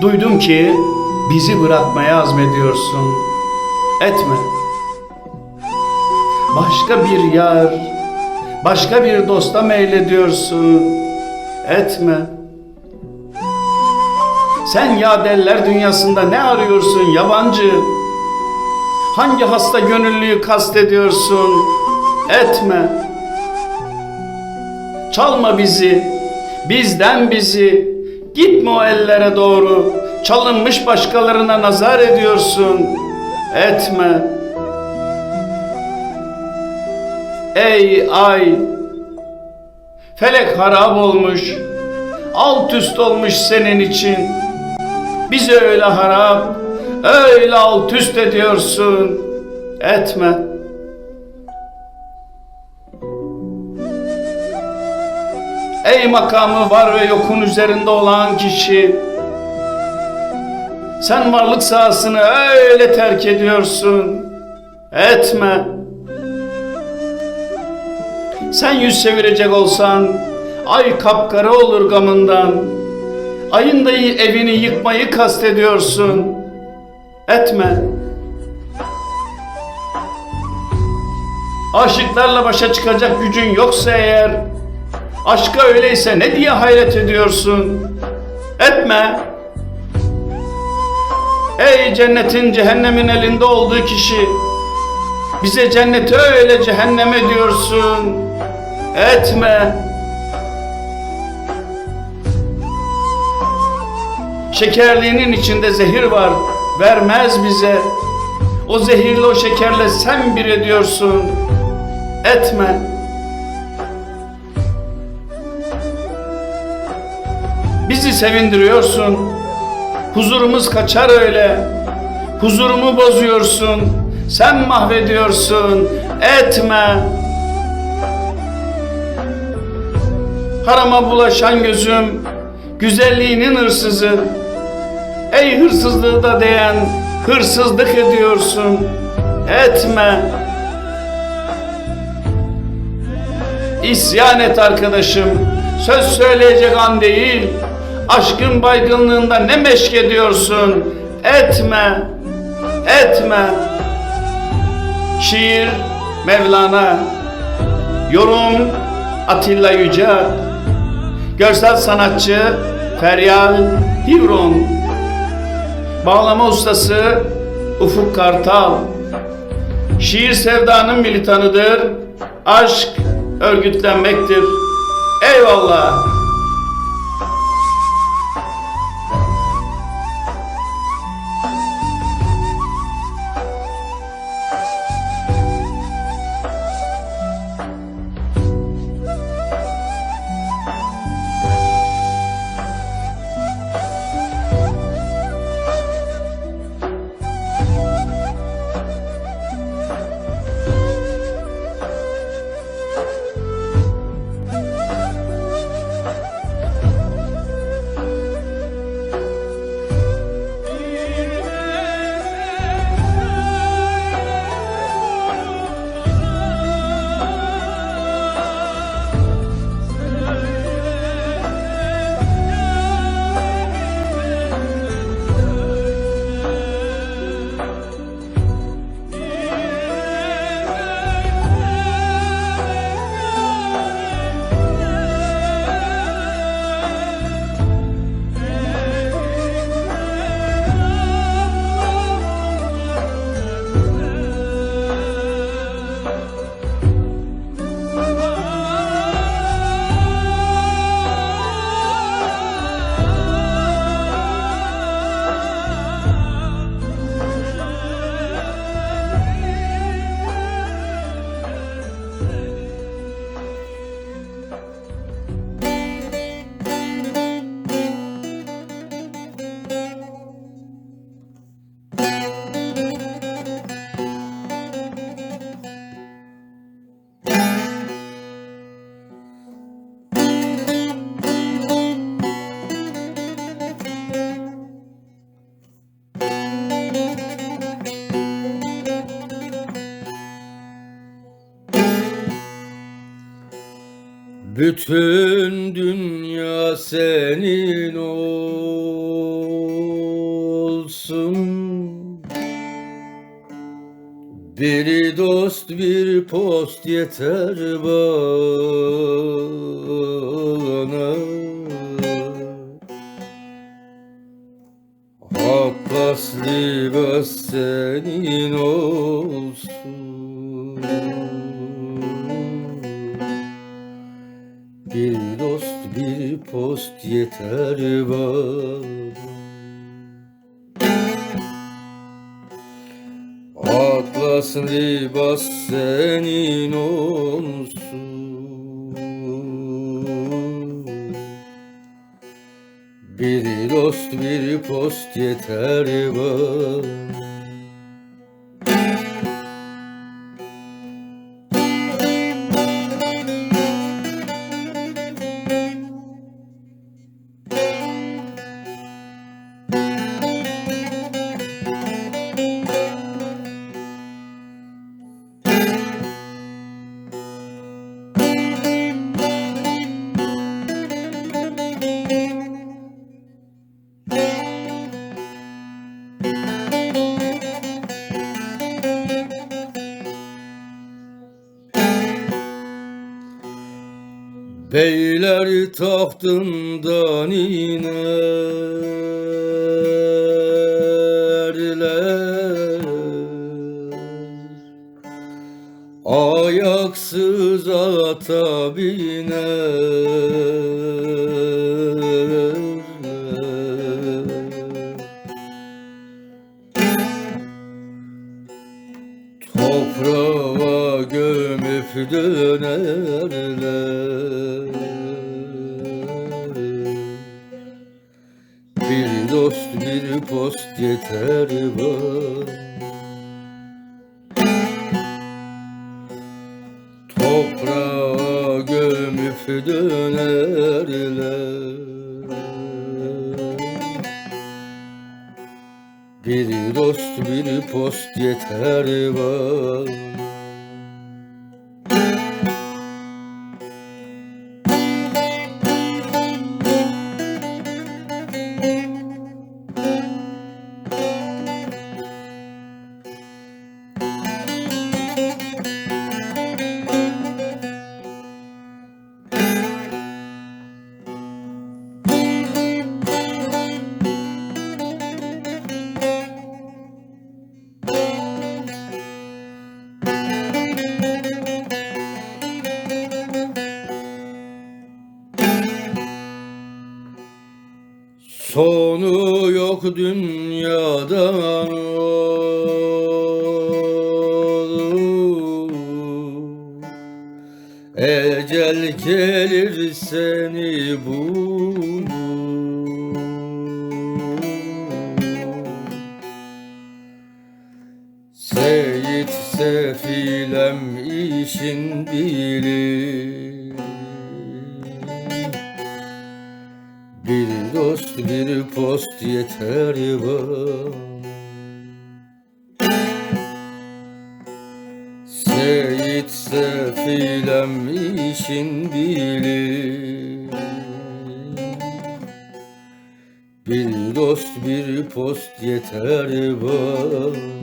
Duydum ki bizi bırakmaya azmediyorsun. Etme. Başka bir yar, başka bir dosta meylediyorsun. Etme. Sen yadeller dünyasında ne arıyorsun yabancı? Hangi hasta gönüllüyü kastediyorsun? Etme. Çalma bizi, bizden bizi. Gitme o ellere doğru. Çalınmış başkalarına nazar ediyorsun. Etme. Ey ay! Felek harap olmuş. Alt üst olmuş senin için. Bizi öyle harap, öyle alt üst ediyorsun. Etme. Ey makamı var ve yokun üzerinde olan kişi. Sen varlık sahasını öyle terk ediyorsun. Etme. Sen yüz çevirecek olsan ay kapkara olur gamından. Ayın da evini yıkmayı kastediyorsun. Etme. Aşıklarla başa çıkacak gücün yoksa eğer, aşka öyleyse ne diye hayret ediyorsun? Etme. Ey cennetin cehennemin elinde olduğu kişi, bize cenneti öyle cehenneme diyorsun. Etme. Şekerliğinin içinde zehir var, vermez bize. O zehirli o şekerle sen bir ediyorsun. Etme. Bizi sevindiriyorsun. Huzurumuz kaçar öyle. Huzurumu bozuyorsun. Sen mahvediyorsun. Etme. Harama bulaşan gözüm, güzelliğinin hırsızı. Ey hırsızlığı da değen, hırsızlık ediyorsun. Etme. İsyan et arkadaşım. Söz söyleyecek an değil. Aşkın baygınlığında ne meşk ediyorsun? Etme. Etme. Şiir Mevlana. Yorum Atilla Yücel. Görsel sanatçı Feryal Hivron. Bağlama ustası Ufuk Kartal. Şiir sevdanın militanıdır. Aşk örgütlenmektir. Eyvallah. Bütün dünya senin olsun. Bir dost bir post yeter bana yeter bana. Atlas libas senin olsun. Bir dost bir post yeter bana Beyler tahtından inerler Ayaksız ata biner Bir dost bir post yeter bana Toprağa gömüp dönerler. Bir dost bir post yeter bana Sonu yok dünyadan Ecel gelir seni bulur. Seyit sefilem işin bilir dost bir post yeter bana Seyit sefilem işin bilir Bir dost bir post yeter bana